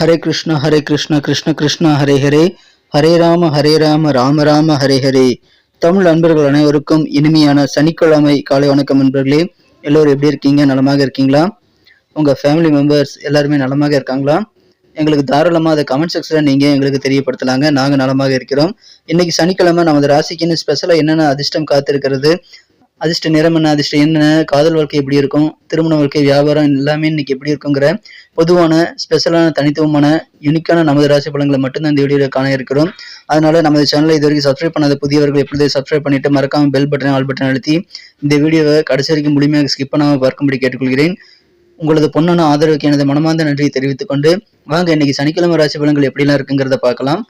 ஹரே கிருஷ்ண ஹரே கிருஷ்ண கிருஷ்ண கிருஷ்ண ஹரே ஹரே. ஹரே ராம ஹரே ராம ராம ராம ஹரே ஹரே. தமிழ் அன்பர்கள் அனைவருக்கும் இனிமையான சனிக்கிழமை காலை வணக்கம் நண்பர்களே. எல்லோரும் எப்படி இருக்கீங்க? நலமாக இருக்கீங்களா? உங்க ஃபேமிலி மெம்பர்ஸ் எல்லாருமே நலமாக இருக்காங்களா? எங்களுக்கு தாராளமாக அதை கமெண்ட் செக்ஷனில் நீங்கள் எங்களுக்கு தெரியப்படுத்தலாங்க. நாங்கள் நலமாக இருக்கிறோம். இன்னைக்கு சனிக்கிழமை நமது ராசிக்குன்னு ஸ்பெஷலாக என்னென்ன அதிர்ஷ்டம் காத்திருக்கிறது? அதிர்ஷ்ட நிறம் என்ன அதிர்ஷ்டம் என்ன காதல் வாழ்க்கை எப்படி இருக்கும் திருமண வாழ்க்கை வியாபாரம் எல்லாமே இன்னைக்கு எப்படி இருக்குங்கிற பொதுவான ஸ்பெஷலான தனித்துவமான யூனிக்கான நமது ராசி பலன்களை மட்டும்தான் இந்த வீடியோவில் காண இருக்கிறோம். அதனால நமது சேனலை இது வரைக்கும் சப்ஸ்கிரைப் பண்ணாத புதியவர்கள் எப்படி சப்ஸ்கிரைப் பண்ணிட்டு மறக்காம பெல் பட்டன் ஆல் பட்டன் அழுத்தி இந்த வீடியோவை கடைசி வரைக்கும் முழுமையாக ஸ்கிப் பண்ணாமல் பார்க்கும்படி கேட்டுக்கொள்கிறேன். உங்களது பொண்ணான ஆதரவுக்கு எனது மனமார்ந்த நன்றியை தெரிவித்துக் கொண்டு வாங்க இன்னைக்கு சனிக்கிழமை ராசி பலன்கள் எப்படிலாம் இருக்குங்கிறத பார்க்கலாம்.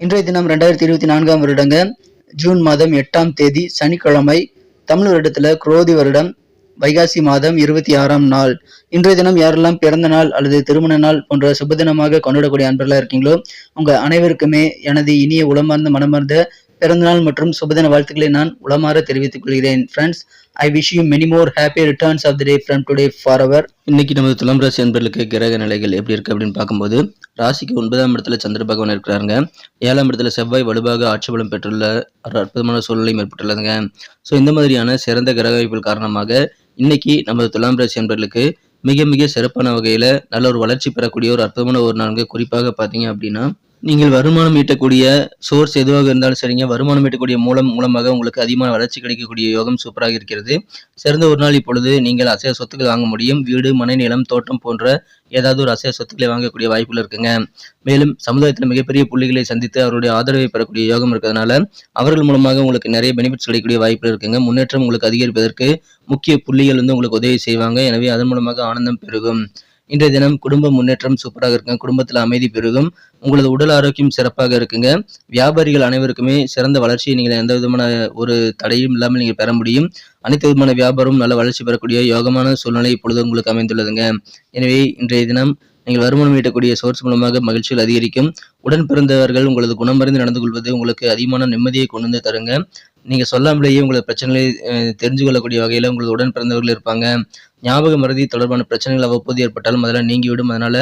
இன்றைய தினம் ரெண்டாயிரத்தி இருபத்தி நான்காம் வருடங்க ஜூன் மாதம் எட்டாம் தேதி சனிக்கிழமை தமிழ் வருடத்துல குரோதி வருடம் வைகாசி மாதம் இருபத்தி ஆறாம் நாள். இன்றைய தினம் யாரெல்லாம் பிறந்த நாள் அல்லது திருமண நாள் போன்ற சுபதினமாக கொண்டாடக்கூடிய அன்பர்களா இருக்கீங்களோ உங்க அனைவருக்குமே எனது இனிய உளமார்ந்த மனமார்ந்த பிறந்தநாள் மற்றும் சுபதின வாழ்த்துக்களை நான் உளமாற தெரிவித்துக் கொள்கிறேன் friends I wish you many more happy returns of the day from today for our இன்னைக்கு நமது துலாம் ராசி என்பர்களுக்கு கிரக நிலைகள் எப்படி இருக்கு அப்படின்னு பார்க்கும்போது ராசிக்கு ஒன்பதாம் இடத்துல சந்திர பகவான் இருக்கிறாங்க ஏழாம் இடத்துல செவ்வாய் வலுவாக ஆட்சி பலம் பெற்றுள்ள ஒரு அற்புதமான சூழ்நிலையும் ஏற்பட்டுள்ளதுங்க. ஸோ இந்த மாதிரியான சிறந்த கிரக வாய்ப்புகள் காரணமாக இன்னைக்கு நமது துலாம் ராசி என்பர்களுக்கு மிக மிக சிறப்பான வகையில் நல்ல ஒரு வளர்ச்சி பெறக்கூடிய ஒரு அற்புதமான ஒரு நான்கு குறிப்பாக பார்த்தீங்க அப்படின்னா நீங்கள் வருமானம் ஈட்டக்கூடிய சோர்ஸ் எதுவாக இருந்தாலும் சரிங்க. வருமானம் ஈட்டக்கூடிய மூலம் மூலமாக உங்களுக்கு அதிகமான வளர்ச்சி கிடைக்கக்கூடிய யோகம் சூப்பராக இருக்கிறது. சிறந்த ஒரு நாள் இப்பொழுது நீங்கள் அசைய சொத்துக்கள் வாங்க முடியும். வீடு மனை நிலம் தோட்டம் போன்ற ஏதாவது ஒரு அசைய சொத்துக்களை வாங்கக்கூடிய வாய்ப்புகள் இருக்குங்க. மேலும் சமுதாயத்தில் மிகப்பெரிய புள்ளிகளை சந்தித்து அவருடைய ஆதரவை பெறக்கூடிய யோகம் இருக்கிறதுனால அவர்கள் மூலமாக உங்களுக்கு நிறைய பெனிஃபிட்ஸ் கிடைக்கக்கூடிய வாய்ப்புகள் இருக்குங்க. முன்னேற்றம் உங்களுக்கு அதிகரிப்பதற்கு முக்கிய புள்ளிகள் வந்து உங்களுக்கு உதவி செய்வாங்க. எனவே அதன் மூலமாக ஆனந்தம் பெருகும். இன்றைய தினம் குடும்ப முன்னேற்றம் சூப்பராக இருக்குங்க. குடும்பத்தில் அமைதி பெருகும். உங்களது உடல் ஆரோக்கியம் சிறப்பாக இருக்குங்க. வியாபாரிகள் அனைவருக்குமே சிறந்த வளர்ச்சியை நீங்கள் எந்த விதமான ஒரு தடையும் இல்லாமல் நீங்கள் பெற முடியும். அனைத்து விதமான வியாபாரம் நல்ல வளர்ச்சி பெறக்கூடிய யோகமான சூழ்நிலை இப்பொழுது உங்களுக்கு அமைந்துள்ளதுங்க. எனவே இன்றைய தினம் நீங்கள் வருமானம் ஈட்டக்கூடிய சோர்ஸ் மூலமாக மகிழ்ச்சிகள் அதிகரிக்கும். உடன் பிறந்தவர்கள் உங்களது குணமறிந்து நடந்து கொள்வது உங்களுக்கு அதிகமான நிம்மதியை கொண்டு வந்து தருங்க. நீங்க சொல்லாமலேயே உங்களது பிரச்சனைகளை தெரிஞ்சு கொள்ளக்கூடிய வகையில் உங்களது உடன் பிறந்தவர்கள் இருப்பாங்க. ஞாபக மருதி தொடர்பான பிரச்சனைகள் அவ்வப்போது ஏற்பட்டாலும் அதெல்லாம் நீங்கிவிடும். அதனால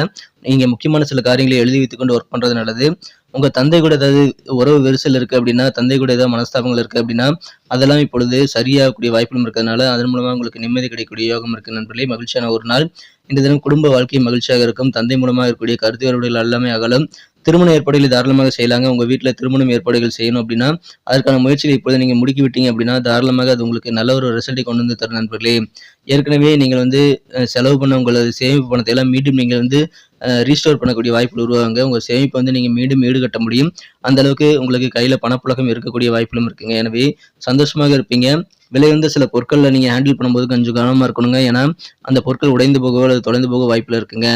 நீங்க முக்கியமான சில காரியங்களை எழுதி வைத்துக்கொண்டு ஒர்க் பண்றது நல்லது. உங்க தந்தை கூட ஏதாவது உறவு விரிசல் இருக்கு அப்படின்னா தந்தை கூட ஏதாவது மனஸ்தாபங்கள் இருக்கு அப்படின்னா அதெல்லாம் இப்பொழுது சரியாகக்கூடிய வாய்ப்புகளும் இருக்கிறதுனால அதன் மூலமாக உங்களுக்கு நிம்மதி கிடைக்கக்கூடிய யோகம் இருக்கு நண்பர்களே. மகிழ்ச்சியான ஒரு நாள். இந்த தினம் குடும்ப வாழ்க்கை மகிழ்ச்சியாக இருக்கும். தந்தை மூலமாக இருக்கக்கூடிய கருத்து வேறுபாடுகள் எல்லாமே அகலும். திருமண ஏற்பாடுகளை தாராளமாக செய்யலாங்க. உங்க வீட்டில் திருமணம் ஏற்பாடுகள் செய்யணும் அப்படின்னா அதற்கான முயற்சிகளை இப்பொழுது நீங்க முடுக்கி விட்டீங்க அப்படின்னா தாராளமாக அது உங்களுக்கு நல்ல ஒரு ரிசல்ட்டை கொண்டு வந்து தரும் நண்பர்களே. ஏற்கனவே நீங்கள் வந்து செலவு பண்ண உங்களது சேமிப்பு பணத்தை எல்லாம் மீண்டும் நீங்கள் வந்து ரீஸ்டோர் பண்ணக்கூடிய வாய்ப்புகள் உருவாங்க உங்கள் சேமிப்பை வந்து நீங்கள் மீண்டும் ஈடுகட்ட முடியும். அந்த அளவுக்கு உங்களுக்கு கையில் பணப்புழக்கம் இருக்கக்கூடிய வாய்ப்புகளும் இருக்குங்க. எனவே சந்தோஷமாக இருப்பீங்க. விலை வந்து சில பொருட்களில் நீங்கள் ஹேண்டில் பண்ணும்போது கொஞ்சம் கவனமாக இருக்கணுங்க. ஏன்னா அந்த பொருட்கள் உடைந்து போகவோ அல்லது தொலைந்து போக வாய்ப்பில் இருக்குங்க.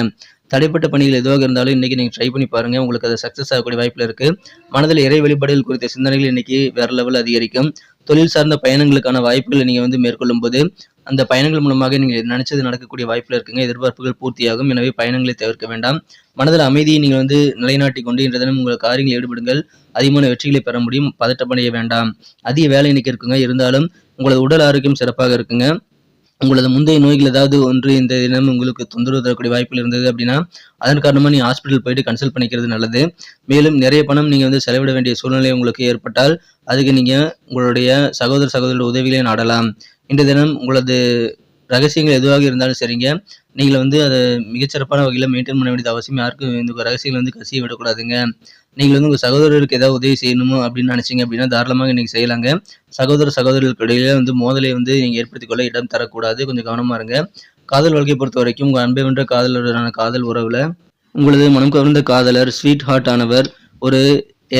தடைப்பட்ட பணிகள் எதுவாக இருந்தாலும் இன்றைக்கி நீங்கள் ட்ரை பண்ணி பாருங்கள் உங்களுக்கு அது சக்ஸஸ் ஆகக்கூடிய வாய்ப்பில் இருக்குது மனதில் இறை வெளிப்பாடுகள் குறித்த சிந்தனைகள் இன்னைக்கு வேறு லெவல் அதிகரிக்கும். தொழில் சார்ந்த பயணங்களுக்கான வாய்ப்புகளை நீங்கள் வந்து மேற்கொள்ளும் போது அந்த பயணங்கள் மூலமாக நீங்கள் நினைச்சது நடக்கக்கூடிய வாய்ப்பில் இருக்குங்க. எதிர்பார்ப்புகள் பூர்த்தியாகும். எனவே பயணங்களை தவிர்க்க வேண்டாம். மனதில் அமைதியை நீங்கள் வந்து நிலைநாட்டி கொண்டு இன்ற தினம் உங்கள் காரியங்களில் ஈடுபடுங்கள். அதிகமான வெற்றிகளை பெற முடியும். பதட்டப்படைய வேண்டாம். அதிக வேலை இன்னைக்கு இருக்குங்க. இருந்தாலும் உங்களது உடல் ஆரோக்கியம் சிறப்பாக இருக்குங்க. உங்களது முந்தைய நோய்கள் ஏதாவது ஒன்று இந்த தினம் உங்களுக்கு தொந்தரவு தரக்கூடிய வாய்ப்புகள் இருந்தது அப்படின்னா அதன் காரணமாக நீங்கள் ஹாஸ்பிட்டல் போயிட்டு கன்சல்ட் பண்ணிக்கிறது நல்லது. மேலும் நிறைய பணம் நீங்கள் வந்து செலவிட வேண்டிய சூழ்நிலை உங்களுக்கு ஏற்பட்டால் அதுக்கு நீங்கள் உங்களுடைய சகோதர சகோதரோட உதவிகளை நாடலாம். இன்றைய தினம் உங்களது ரகசியங்கள் எதுவாக இருந்தாலும் சரிங்க. நீங்கள் வந்து அதை மிகச்சிறப்பான வகையில் மெயின்டைன் பண்ண வேண்டியது அவசியம். யாருக்கும் இந்த ரகசியங்கள் வந்து கசிய விடக்கூடாதுங்க. நீங்கள் வந்து உங்கள் சகோதரருக்கு ஏதாவது உதவி செய்யணுமோ அப்படின்னு நினச்சிங்க அப்படின்னா தாராளமாக நீங்கள் செய்யலாங்க. சகோதர சகோதரர்களுக்கு இடையில வந்து மோதலை வந்து நீங்கள் ஏற்படுத்திக் கொள்ள இடம் தரக்கூடாது. கொஞ்சம் கவனமாக இருங்க. காதல் வாழ்க்கையை பொறுத்த வரைக்கும் உங்கள் அன்பை வென்ற காதலருடனான காதல் உறவில் உங்களது மனம் கவர்ந்த காதலர் ஸ்வீட் ஹார்ட் ஆனவர் ஒரு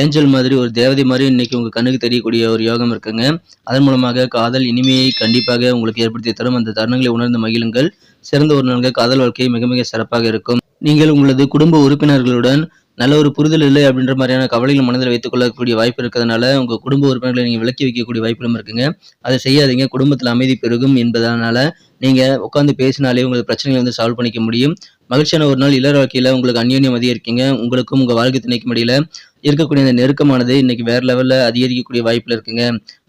ஏஞ்சல் மாதிரி ஒரு தேவதை மாதிரி இன்னைக்கு உங்கள் கண்ணுக்கு தெரியக்கூடிய ஒரு யோகம் இருக்குங்க. அதன் மூலமாக காதல் இனிமையை கண்டிப்பாக உங்களுக்கு ஏற்படுத்தி தரும். அந்த தருணங்களை உணர்ந்து மகிழுங்கள். சிறந்த ஒரு நாள்கள் காதல் வாழ்க்கை மிக மிக சிறப்பாக இருக்கும். நீங்கள் உங்களது குடும்ப உறுப்பினர்களுடன் நல்ல ஒரு புரிதல் இல்லை அப்படின்ற மாதிரியான கவலைகள் மனதில் வைத்துக் கொள்ளக்கூடிய வாய்ப்பு இருக்கிறதுனால உங்கள் குடும்ப உறுப்பினர்களை நீங்கள் விலக்கி வைக்கக்கூடிய வாய்ப்புகளும் இருக்குங்க. அதை செய்யாதீங்க. குடும்பத்தில் அமைதி பெருகும் என்பதனால நீங்கள் உட்காந்து பேசினாலே உங்களுக்கு பிரச்சனைகளை வந்து சால்வ் பண்ணிக்க முடியும். மகிழ்ச்சியான ஒரு நாள். இளர் வாழ்க்கையில் உங்களுக்கு அந்யோன்யம் அதிகரிக்கீங்க உங்களுக்கும் உங்கள் வாழ்க்கை திணைக்கு முடியல இருக்கக்கூடிய இந்த நெருக்கமானது இன்னைக்கு வேற லெவல்ல அதிகரிக்கக்கூடிய வாய்ப்பில் இருக்குங்க.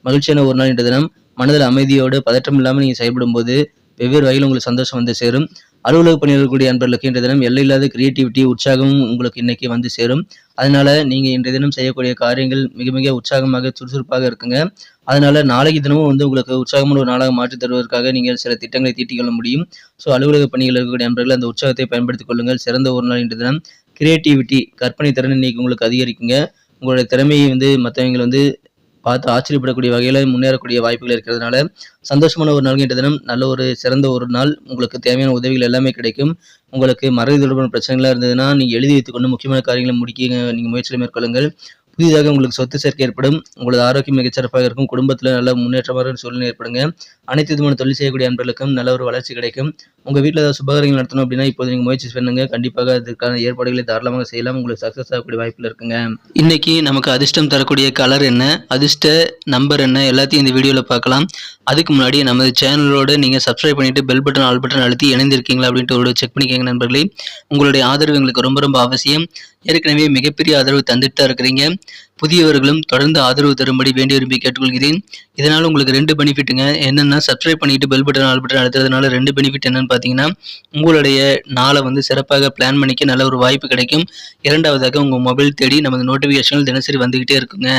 மகிழ்ச்சியான ஒரு நாள் இன்றைய தினம் மனதில் அமைதியோடு பதற்றம் இல்லாமல் நீங்க செயல்படும் போது வெவ்வேறு வகையில் உங்களுக்கு சந்தோஷம் வந்து சேரும். அலுவலக பணியாளர்களுடைய அன்பர்களுக்கு இன்றைய தினம் எல்லையில்லாத கிரியேட்டிவிட்டி உற்சாகமும் உங்களுக்கு இன்னைக்கு வந்து சேரும். அதனால நீங்க இன்றைய தினம் செய்யக்கூடிய காரியங்கள் மிக மிக உற்சாகமாக சுறுசுறுப்பாக இருக்குங்க. அதனால நாளைக்கு தினமும் வந்து உங்களுக்கு உற்சாகமான ஒரு நாளாக மாற்றி தருவதற்காக நீங்கள் சில திட்டங்களை தீட்டிக் கொள்ள முடியும். ஸோ அலுவலக பணியில் இருக்கக்கூடிய நண்பர்கள் அந்த உற்சாகத்தை பயன்படுத்திக் கொள்ளுங்கள். சிறந்த ஒரு நாள் இன்றைய தினம். கிரியேட்டிவிட்டி கற்பனை திறன் இன்னைக்கு உங்களுக்கு அதிகரிக்குங்க. உங்களுடைய திறமையை வந்து மற்றவங்களை வந்து பார்த்து ஆச்சரியப்படக்கூடிய வகையில் முன்னேறக்கூடிய வாய்ப்புகள் இருக்கிறதுனால சந்தோஷமான ஒரு நாள் இன்றைய தினம். நல்ல ஒரு சிறந்த ஒரு நாள். உங்களுக்கு தேவையான உதவிகள் எல்லாமே கிடைக்கும். உங்களுக்கு மறதி தொடர்பான பிரச்சனைகளாக இருந்ததுன்னா நீங்கள் எழுதி வைத்துக்கொண்டு முக்கியமான காரியங்களை முடிக்க நீங்கள் முயற்சிகளை மேற்கொள்ளுங்கள். புதிதாக உங்களுக்கு சொத்து சேர்க்கை ஏற்படும் உங்களது ஆரோக்கியம் மிகச்சிறப்பாக இருக்கும் குடும்பத்தில் நல்ல முன்னேற்றமான சூழ்நிலை ஏற்படுங்க. அனைத்து விதமான தொழில் செய்யக்கூடிய அன்பர்களுக்கும் நல்ல ஒரு வளர்ச்சி கிடைக்கும். உங்கள் வீட்டில் ஏதாவது சுபகாரியங்கள் நடத்தணும் அப்படின்னா இப்போது நீங்கள் முயற்சி பண்ணுங்க. கண்டிப்பாக அதுக்கான ஏற்பாடுகளை தாராளமாக செய்யலாம். உங்களுக்கு சக்ஸஸ் ஆகக்கூடிய வாய்ப்பில் இருக்குங்க. இன்னைக்கு நமக்கு அதிர்ஷ்டம் தரக்கூடிய கலர் என்ன? அதிர்ஷ்ட நம்பர் என்ன? எல்லாத்தையும் இந்த வீடியோவில் பார்க்கலாம். அதுக்கு முன்னாடி நமது சேனலோட நீங்கள் சப்ஸ்கிரைப் பண்ணிட்டு பெல் பட்டன் ஆல் பட்டன் அழுத்தி இணைந்திருக்கீங்களா அப்படின்ட்டு ஒரு செக் பண்ணிக்கோங்க நண்பர்களே. உங்களுடைய ஆதரவு எங்களுக்கு ரொம்ப ரொம்ப அவசியம். ஏற்கனவே மிகப்பெரிய ஆதரவு தந்துட்டு தான் இருக்கிறீங்க. புதியவர்களும் தொடர்ந்து ஆதரவு தரும்படி வேண்டி விரும்பி கேட்டுக்கொள்கிறேன். இதனால் உங்களுக்கு ரெண்டு பெனிஃபிட்டுங்க. என்னென்னா சப்ஸ்கிரைப் பண்ணிட்டு பெல் பட்டன் ஆல் பட்டன் அழுத்துறதுனால ரெண்டு பெனிஃபிட் என்னன்னு பார்த்தீங்கன்னா உங்களுடைய நாளை வந்து சிறப்பாக பிளான் பண்ணிக்க நல்ல ஒரு வாய்ப்பு கிடைக்கும். இரண்டாவதாக உங்கள் மொபைல் தேடி நமது நோட்டிஃபிகேஷன்கள் தினசரி வந்துக்கிட்டே இருக்குங்க.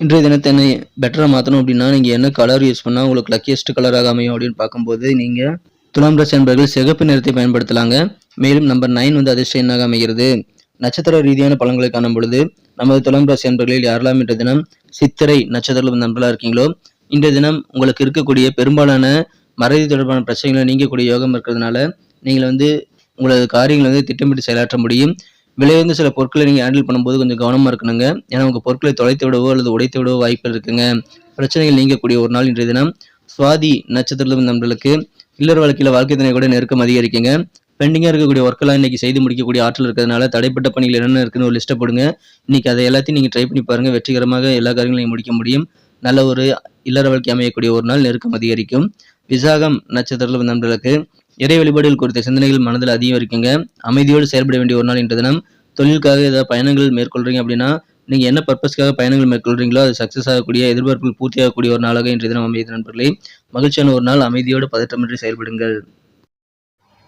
இன்றைய தினத்தை என்ன பெட்டராக மாற்றணும் அப்படின்னா நீங்கள் என்ன கலர் யூஸ் பண்ணால் உங்களுக்கு லக்கியஸ்ட் கலராக அமையும் அப்படின்னு பார்க்கும்போது நீங்கள் துலாம் ராசி என்பர்கள் சிகப்பு நிறத்தை பயன்படுத்தலாங்க. மேலும் நம்பர் நைன் வந்து அதிர்ஷ்ட எண்ணாக அமைகிறது. நட்சத்திர ரீதியான பலன்களை காணும் பொழுது நமது துலாம் ராசி அன்பர்களில் யாரெல்லாம் இன்றைய தினம் சித்திரை நட்சத்திரம் நண்பர்களாக இருக்கீங்களோ இன்றைய தினம் உங்களுக்கு இருக்கக்கூடிய பெரும்பாலான மறதி தொடர்பான பிரச்சனைகளை நீங்கக்கூடிய யோகம் இருக்கிறதுனால நீங்கள் வந்து உங்களது காரியங்களை வந்து திட்டமிட்டு செயலாற்ற முடியும். விலையுந்த சில பொருட்களை நீங்கள் ஹேண்டில் பண்ணும்போது கொஞ்சம் கவனமாக இருக்கணுங்க. ஏன்னா உங்கள் பொருட்களை தொலைத்து விடவோ அல்லது உடைத்து விடவோ வாய்ப்பு இருக்குங்க. பிரச்சனைகள் நீங்கக்கூடிய ஒரு நாள் இன்றைய தினம். சுவாதி நட்சத்திரத்தில் நண்பர்களுக்கு இல்லற வாழ்க்கையில் வாழ்க்கை துணை கூட நெருக்கம் அதிகரிக்குங்க. பெண்டிங்காக இருக்கக்கூடிய ஒர்க்கெல்லாம் இன்னைக்கு செய்து முடிக்கக்கூடிய ஆற்றல் இருக்கிறதுனால தடைப்பட்ட பணிகள் என்னென்ன இருக்குன்னு ஒரு லிஸ்ட்டை போடுங்க. இன்னைக்கு அதை எல்லாத்தையும் நீங்கள் ட்ரை பண்ணி பாருங்கள் வெற்றிகரமாக எல்லா காரியங்களையும் முடிக்க முடியும். நல்ல ஒரு இல்லற வாழ்க்கை அமையக்கூடிய ஒரு நாள் நெருக்கம் அதிகரிக்கும். விசாகம் நட்சத்திரத்தில் நண்பர்களுக்கு இறை வழிபாடுகள் குறித்த சிந்தனைகள் மனதில் அதிகம் அமைதியோடு செயல்பட வேண்டிய ஒரு நாள் இன்று தினம். தொழிலுக்காக ஏதாவது பயணங்கள் மேற்கொள்கிறீங்க அப்படின்னா நீங்கள் என்ன பர்பஸ்க்காக பயணங்கள் மேற்கொள்கிறீங்களோ அது சக்ஸஸ் ஆகக்கூடிய எதிர்பார்ப்புகள் பூர்த்தியாகக்கூடிய ஒரு நாளாக இன்றைய தினம் அமைதி நண்பர்களே. மகிழ்ச்சியான ஒரு நாள். அமைதியோடு பதற்றமின்றி செயல்படுங்கள்.